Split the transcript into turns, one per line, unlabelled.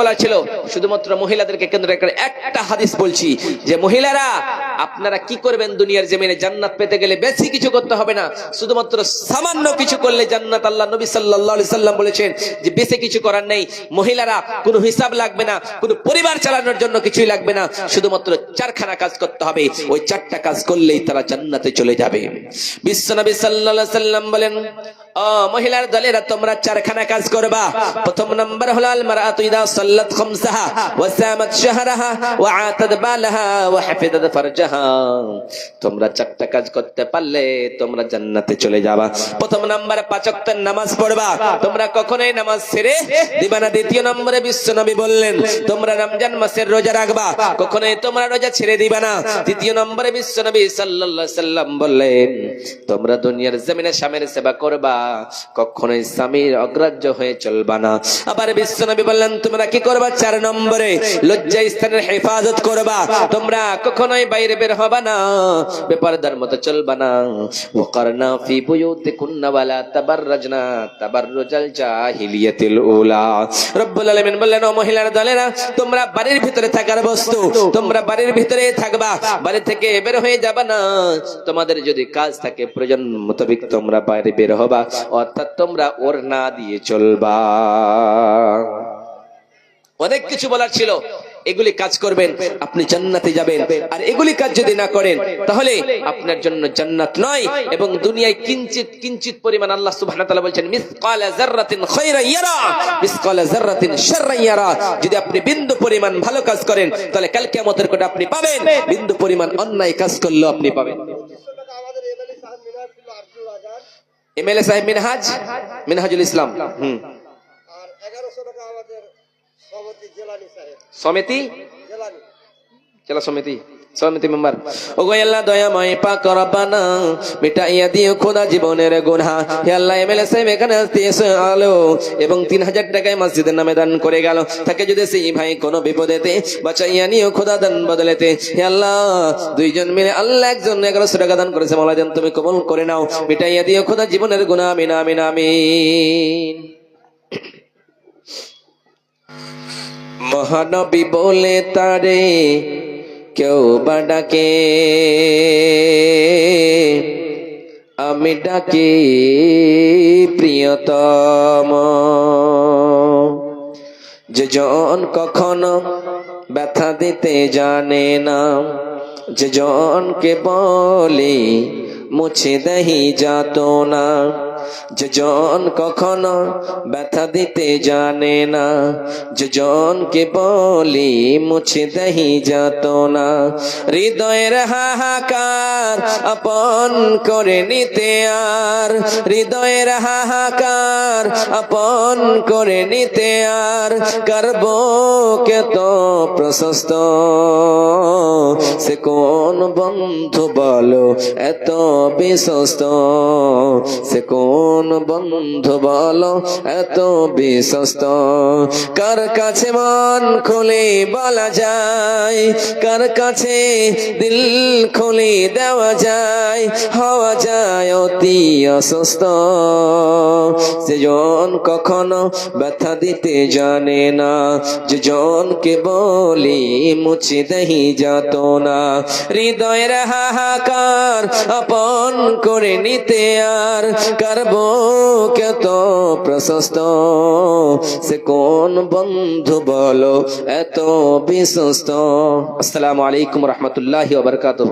বলা ছিল, শুধুমাত্র মহিলাদেরকে কেন্দ্র করে একটা হাদিস বলছি, যে মহিলারা, আপনারা কি করবেন দুনিয়ার জমিনে? জান্নাত পেতে গেলে বেশি কিছু করতে হবে না। শুধুমাত্র সামান্য কিছু করলে জান্নাত আল্লাহ নবী সাল্লাল্লাহু সাল্লাম বলেছেন যে বেশি কিছু করার নেই। মহিলারা, কোনো হিসাব লাগবে না, কোনো পরিবার চালানোর জন্য কিছুই লাগবে না। শুধুমাত্র চারখানা কাজ করতে হবে। ওই চারটা কাজ করলেই তারা জান্নাতে চলে যাবে। বিশ্বনবী সাল্লাল্লাহু আলাইহি সাল্লাম বলেন ও মহিলার দলেরা, তোমরা চারখানা কাজ করবা। প্রথম নাম্বার হলো আল মারআতু ইদা সাল্লাত খামসাহা ওয়া সামাত শাহরাহা আতাদ বালাহা ফারজাহা। তোমরা চারটা কাজ করতে পারলে তোমরা জান্নাতে চলে যাবা। প্রথম নামাজ পড়বা। তোমরা কখনোই নামাজ ছেড়ে দিবা না। দ্বিতীয় নম্বরে বিশ্বনবী বললেন, তোমরা রমজান মাসের রোজা রাখবা। কখনোই তোমরা রোজা ছেড়ে দিবা না। তৃতীয় নম্বরে বিশ্বনবী সাল্লাল্লাহু আলাইহি সাল্লাম বললেন, তোমরা দুনিয়ার জমিনে স্বামীর সেবা করবা। কখনোই স্বামীর অগ্রাহ্য হয়ে চলবা না। আবার বিশ্বনবী বললেন, তোমরা কি করবা? চার নম্বরে লজ্জা স্থানের হেফাজত করবা। তোমরা কখনোই বাইরে বের হবা না। বেপরদার মতো চলবা না। ফি তাবাররাজনা তাবাররুজাল জাহিলিয়াতিল উলা। রব্বুল আলামিন বললেন, ও তোমরা বাড়ির ভিতরে থাকার বস্তু। তোমরা বাড়ির ভিতরে থাকবা। বাড়ি থেকে বের হয়ে যাবা না। তোমাদের যদি কাজ থাকে, প্রয়োজন মোতাবেক তোমরা বাইরে বের হবা। অর্থাৎ তোমরা ওর না দিয়ে চলবা। অনেক কিছু বলার ছিল, এগুলি কাজ করবেন, আপনি জান্নাতে যাবেন। আর এগুলি কাজ যদি না করেন, তাহলে আপনার জন্য জান্নাত নয় এবং দুনিয়ায় কিঞ্চিত কিঞ্চিত পরিমাণ আল্লাহ সুবহানাহু ওয়া মিসকালা যাররাতিন খায়রা ইয়ারা, মিসকালা যাররাতিন শাররা ইয়ারা। যদি আপনি বিন্দু পরিমাণ ভালো কাজ করেন, তাহলে কাল কিয়ামতের কোটা আপনি পাবেন। বিন্দু পরিমাণ অন্যায় কাজ করলেও আপনি পাবেন
আমাদের এমএলএ সাহেব মিনার ছিল আরজুল আজাদ
এমএলএ সাহেব মিনহাজ মিনহাজুল ইসলাম হুম।
আর এগারোশো টাকা আমাদের সভাপতি জেলানি সাহেব।
সমিতি? জেলা সমিতি। সমিতি মেম্বার। ও গো আল্লাহ, দয়াময় পাক রব্বানা দিও খোদা জীবনের গুনাহ। হে আল্লাহ, এমএলএ সাহেব এখানে আসতে এসে আলো এবং তিন হাজার টাকায় মসজিদের নামে দান করে গেল। তাকে যদি সেই ভাই কোনো বিপদেতে বাঁচাইয়া নিও খোদা দান বদলেতে। হে আল্লাহ, দুইজন মিলে আল্লাহ একজন এগারোশো টাকা দান করেছে। যেন তুমি কবল করে নাও। মিটাইয়া দিও খোদা জীবনের গুনাহ। আমিন আমিন আমিন। মহানবী বলে তারে কেউ বা ডাকে। আমি ডাকি প্রিয়তম। যে জন কখনো ব্যথা দিতে জানে না। যে জনকে বলি মুছে দেহি যাত না যে জন কখনো ব্যথা দিতে জানে না যে জনকে বলি মুছে দেহি যাত না। হৃদয়ের হাহাকার আপন করে নিতে আর, হৃদয়ের হাহাকার আপন করে নিতে আর করব কে তো প্রশস্ত? সে কোন বন্ধু বলো এত বিশ্বস্ত? সে কোন বন্ধু বলো, এত বিশ্বস্ত। কার কাছে মন খুলে বলা যায়? কার কাছে দিল খুলে দেওয়া যায়? হওয়া যায় অতি অসুস্থ। সেজন কখনো ব্যথা দিতে জানে না যে জনকে বলি মুছে দেহি যাত না। হৃদয়ের হাহাকার আপন করে নিতে আর কত প্রশস্ত। সে কোন বন্ধু বলো এত বিশ্বস্ত। আসসালামু আলাইকুম রহমতুল্লাহ ওবরকাতুহ